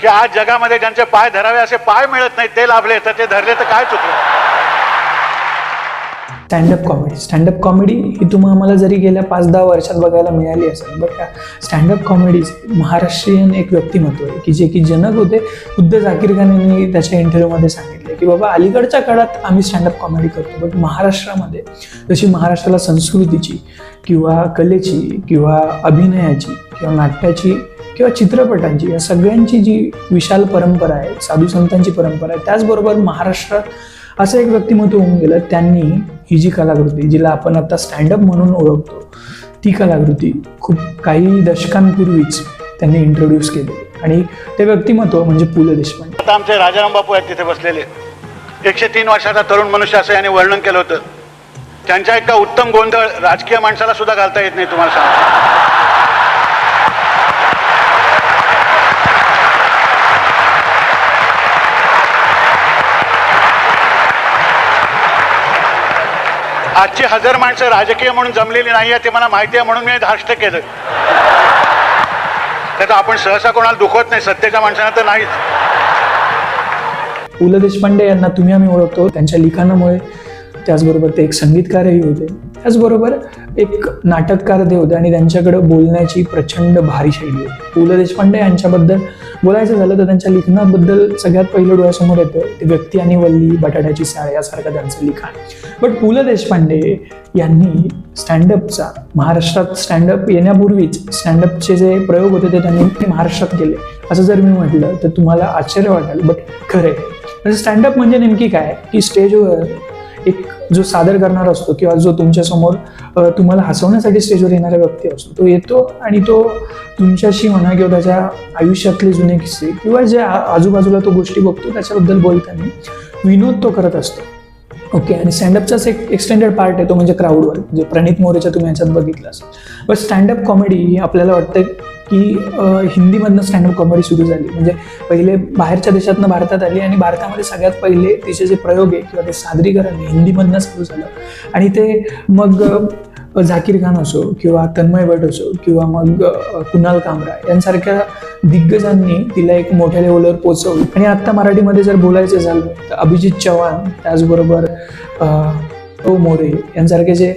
की आज जगामध्ये ज्यांचे पाय धरावे असे पाय मिळत नाही ते लाभले तर ते धरले तर काय चुकलं? स्टँडअप कॉमेडी स्टँडअप कॉमेडी ही तुम्हा आम्हाला जरी गेल्या पाच दहा वर्षात बघायला मिळाली असेल बट स्टँडअप कॉमेडी महाराष्ट्रीयन एक व्यक्तिमत्व आहे की जे की जनक होते. खुद्द जाकीर खान यांनी त्याच्या इंटरव्ह्यूमध्ये सांगितले की बाबा अलीकडच्या काळात आम्ही स्टँडअप कॉमेडी करतो बट महाराष्ट्रामध्ये जशी महाराष्ट्राला संस्कृतीची किंवा कलेची किंवा अभिनयाची किंवा नाट्याची किंवा चित्रपटांची या सगळ्यांची जी विशाल परंपरा आहे साधू संतांची परंपरा आहे त्याचबरोबर महाराष्ट्रात असं एक व्यक्तिमत्व होऊन गेलं त्यांनी ही जी कलाकृती जिला आपण आता स्टँडअप म्हणून ओळखतो ती कलाकृती खूप काही दशकांपूर्वीच त्यांनी इंट्रोड्यूस केली. आणि ते व्यक्तिमत्व म्हणजे पु ल देशपांडे. आता आमचे राजाराम बापू आहेत तिथे बसलेले. एकशे तीन वर्षाचा तरुण मनुष्य असं याने वर्णन केलं होतं. त्यांच्या इतका उत्तम गोंधळ राजकीय माणसाला सुद्धा घालता येत नाही तुम्हाला सांगतो. आजची हजार माणसं राजकीय म्हणून जमलेली नाही आहे ते मला माहिती आहे म्हणून मी धाष्ट केलं. त्याचा आपण सहसा कोणाला दुखवत नाही सत्तेच्या माणसांना तर नाहीच. पु ल देशपांडे यांना तुम्ही आम्ही ओळखतो त्यांच्या लिखाणामुळे त्याचबरोबर ते एक संगीतकारही होते. त्याचबरोबर एक नाटककार ते होते आणि त्यांच्याकडं बोलण्याची प्रचंड भारी शैली होती. पु ल देशपांडे यांच्याबद्दल बोलायचं झालं तर त्यांच्या लिखाणाबद्दल सगळ्यात पहिलं डोळ्यासमोर येतं ते व्यक्ती आणि वल्ली बटाट्याची साळ यासारखं त्यांचं लिखाण. बट पु ल देशपांडे यांनी स्टँडअपचा महाराष्ट्रात स्टँडअप येण्यापूर्वीच स्टँडअपचे जे प्रयोग होते ते त्यांनी महाराष्ट्रात केले. असं जर मी म्हटलं तर तुम्हाला आश्चर्य वाटेल बट खरं आहे. म्हणजे स्टँडअप म्हणजे नेमकी काय? की स्टेजवर एक जो सादर करणारा असतो किंवा जो तुमच्यासमोर तुम्हाला हसवण्यासाठी स्टेजवर येणारा व्यक्ती असतो तो येतो आणि तो तुमच्याशी म्हणा किंवा त्याच्या आयुष्यातले जुने किस्से किंवा जे आजूबाजूला तो गोष्टी बघतो त्याच्याबद्दल बोलताना विनोद तो करत असतो. ओके आणि स्टँडअपचाच एक एक्सटेंडेड पार्ट आहे तो म्हणजे क्राऊडवर म्हणजे प्रणित मोरेच्या तुम्ही ह्याच्यात बघितलं असं बट स्टँडअप कॉमेडी ही आपल्याला वाटतं की हिंदीमधनं स्टँडअप कॉमेडी सुरू झाली. म्हणजे पहिले बाहेरच्या देशातनं भारतात आली आणि भारतामध्ये सगळ्यात पहिले तिचे जे प्रयोग आहे किंवा ते सादरीकरण आहे, हिंदीमधनं सुरू झालं. आणि ते मग झाकीर खान असो किंवा तन्मय भट असो किंवा मग कुणाल कामरा यांसारख्या दिग्गजांनी तिला एक मोठ्या लेवलवर पोचवलं आणि आत्ता मराठीमध्ये जर बोलायचं झालं तर अभिजित चव्हाण त्याचबरोबर ओ मोरे यांसारखे जे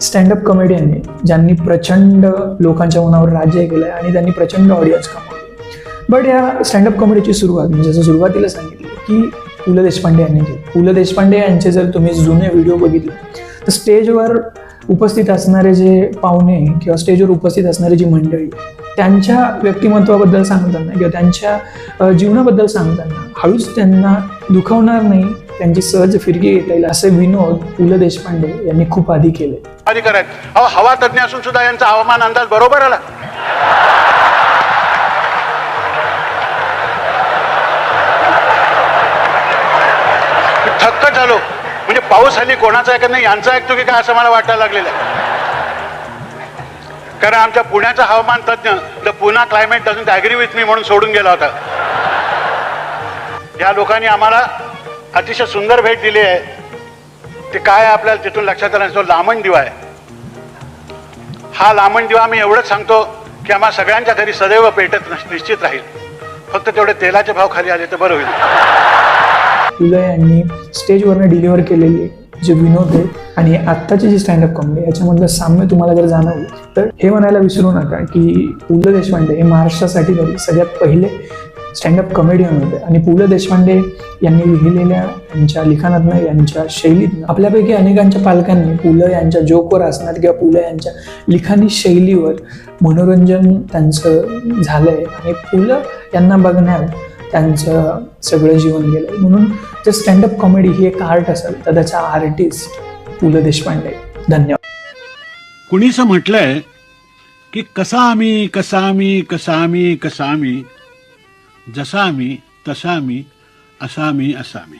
स्टँडअप कॉमेडियन आहे ज्यांनी प्रचंड लोकांच्या मनावर राज्य केलं आहे आणि त्यांनी प्रचंड ऑडियन्स कमावली. बट या स्टँडअप कॉमेडीची सुरुवात म्हणजे जसं सुरुवातीला सांगितलं की पु ल देशपांडे यांनी केली. पु ल देशपांडे यांचे जर तुम्ही जुने व्हिडिओ बघितले तर स्टेजवर उपस्थित असणारे जे पाहुणे किंवा स्टेजवर उपस्थित असणारी जी मंडळी त्यांच्या व्यक्तिमत्वाबद्दल सांगताना किंवा त्यांच्या जीवनाबद्दल सांगताना हळूच त्यांना दुखवणार नाही त्यांची सहज फिरकी घेता येईल असे विनोद पु ल देशपांडे यांनी खूप आधी केले. अधिकार आहेत. अहो हवा तज्ज्ञ असून सुद्धा यांचा हवामान अंदाज बरोबर आला. थक्क झालो. म्हणजे पाऊस हल्ली कोणाचा ऐकत नाही यांचा ऐकतो की काय असं मला वाटायला लागलेलं आहे. कारण आमच्या पुण्याचा हवामान तज्ज्ञ द पुन्हा क्लायमेट तज्ञ ॲग्री विथ मी म्हणून सोडून गेला होता. या लोकांनी आम्हाला अतिशय सुंदर भेट दिली आहे. ते काय आपल्याला तिथून लक्षात आलं तो लामण दिवा आहे. हा लामण दिवा मी एवढंच सांगतो की आम्हा सगळ्यांच्या घरी सदैव पेटत निश्चित राहील. फक्त तेवढे तेलाचे भाव खाली आले तर बरं होईल. पु ल यांनी स्टेजवरनं डिलिव्हर केलेली जे विनोद आहे आणि आत्ताची जी स्टँडअप कॉमेडी याच्यामधलं साम्य तुम्हाला जर जाणवलं तर हे म्हणायला विसरू नका की पु ल देशपांडे हे महाराष्ट्रासाठी तरी सगळ्यात पहिले स्टँडअप कॉमेडियन होते. आणि पु ल देशपांडे यांनी लिहिलेल्या यांच्या लिखाणातनं यांच्या शैलीतनं आपल्यापैकी अनेकांच्या पालकांनी पु ल यांच्या जोकवर असणार किंवा पु ल यांच्या लिखाणी शैलीवर मनोरंजन त्यांचं झालंय. आणि पु ल यांना बघण्यात त्यांचं सगळं जीवन गेलं. म्हणून ते स्टँडअप कॉमेडी ही एक आर्ट असेल. तर त्याचा आर्टिस्ट पु ल देशपांडे. धन्यवाद. कुणीच म्हटलंय की कसा आम्ही कसा आम्ही कसा आम्ही कसा आम्ही जसा आम्ही तसा आम्ही असा आम्ही असा आम्ही